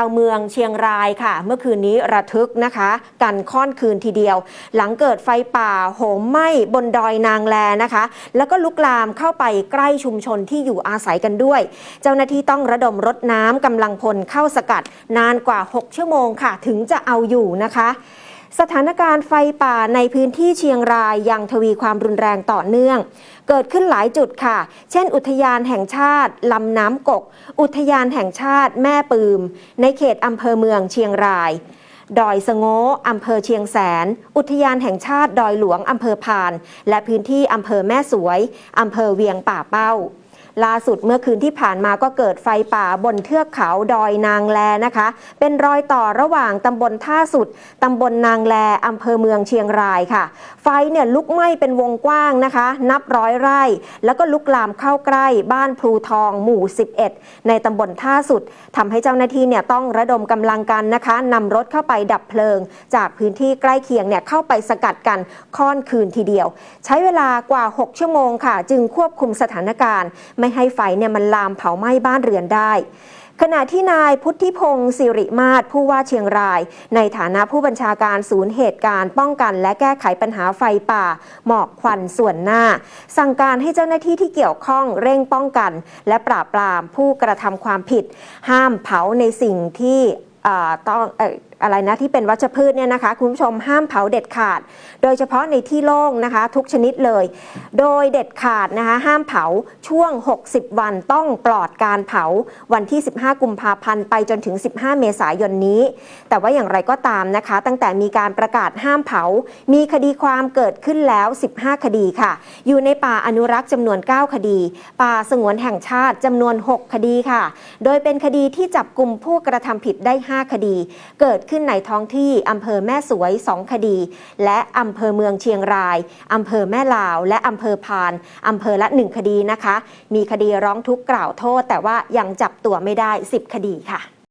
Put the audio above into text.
าวเมืองเชียงรายค่ะ เมื่อคืนนี้ระทึกนะคะ กันค่อนคืนทีเดียว หลังเกิดไฟป่าโหมไหม้บนดอยนางแลนะคะ แล้วก็ลุกลามเข้าไปใกล้ชุมชนที่อยู่อาศัยกันด้วย เจ้าหน้าที่ต้องระดมรถน้ำกำลังพลเข้าสกัด นานกว่า 6 ชั่วโมงค่ะ ถึงจะเอาอยู่นะคะ สถานการณ์ไฟป่าในพื้นที่เชียงรายยังทวีความรุนแรงต่อเนื่อง เกิดขึ้นหลายจุดค่ะ เช่น อุทยานแห่งชาติ ลำน้ำกก อุทยานแห่งชาติ แม่ปืม ในเขตอำเภอเมืองเชียงราย ดอยสะโง้อำเภอเชียงแสน อุทยานแห่งชาติดอยหลวงอำเภอพาน และพื้นที่อำเภอแม่สวยอำเภอเวียงป่าเป้า ล่าสุดเมื่อคืนที่ผ่านมาก็เกิดไฟป่าบนเทือกเขาดอยนางแลนะคะ เป็นรอยต่อระหว่างตำบลท่าสุดตำบลนางแลอำเภอเมืองเชียงรายค่ะ ไฟเนี่ยลุกไหม้เป็นวงกว้างนะคะ นับร้อยไร่ แล้วก็ลุกลามเข้าใกล้บ้านพลูทองหมู่ 11 ในตำบลท่าสุดทำให้เจ้าหน้าที่เนี่ยต้องระดมกำลังกันนะคะนำรถเข้าไปดับเพลิง จากพื้นที่ใกล้เคียงเนี่ยเข้าไปสกัดกันค่อนคืนทีเดียว ใช้เวลากว่า 6 ชั่วโมงค่ะ จึงควบคุมสถานการณ์ไม่ให้ไฟเนี่ยมันลามเผาไหม้บ้านเรือนได้ขณะที่นายพุทธิพงศ์สิริมาศผู้ว่าเชียงราย ในฐานะผู้บัญชาการศูนย์เหตุการณ์ป้องกัน และแก้ไขปัญหาไฟป่า หมอกควันส่วนหน้า สั่งการให้เจ้าหน้าที่ที่เกี่ยวข้องเร่งป้องกัน และปราบปรามผู้กระทำความผิด ห้ามเผาในสิ่งที่อ่อต้อง อะไรนะที่เป็นวัชพืชเนี่ยนะคะคุณผู้ชมห้ามเผาเด็ดขาด โดยเฉพาะในที่โล่งนะคะ ทุกชนิดเลย โดยเด็ดขาดนะคะห้ามเผาช่วง 60 วันต้องปลอดการเผาวันที่ 15 กุมภาพันธ์ไปจนถึง 15 เมษายนนี้ แต่ว่าอย่างไรก็ตามนะคะ ตั้งแต่มีการประกาศห้ามเผา มีคดีความเกิดขึ้นแล้ว 15 คดีค่ะ อยู่ในป่าอนุรักษ์จำนวน 9 คดี ป่าสงวนแห่งชาติจำนวน 6 คดีค่ะ โดยเป็นคดีที่จับกลุ่มผู้กระทำผิดได้ 5 คดี เกิดขึ้นในท้องที่อำเภอแม่สวย 2 คดี และอำเภอเมืองเชียงรายอำเภอแม่ลาว และอำเภอพานอำเภอละ 1 คดีนะคะ มีคดีร้องทุกข์กล่าวโทษ แต่ว่ายังจับตัวไม่ได้ 10 คดีค่ะ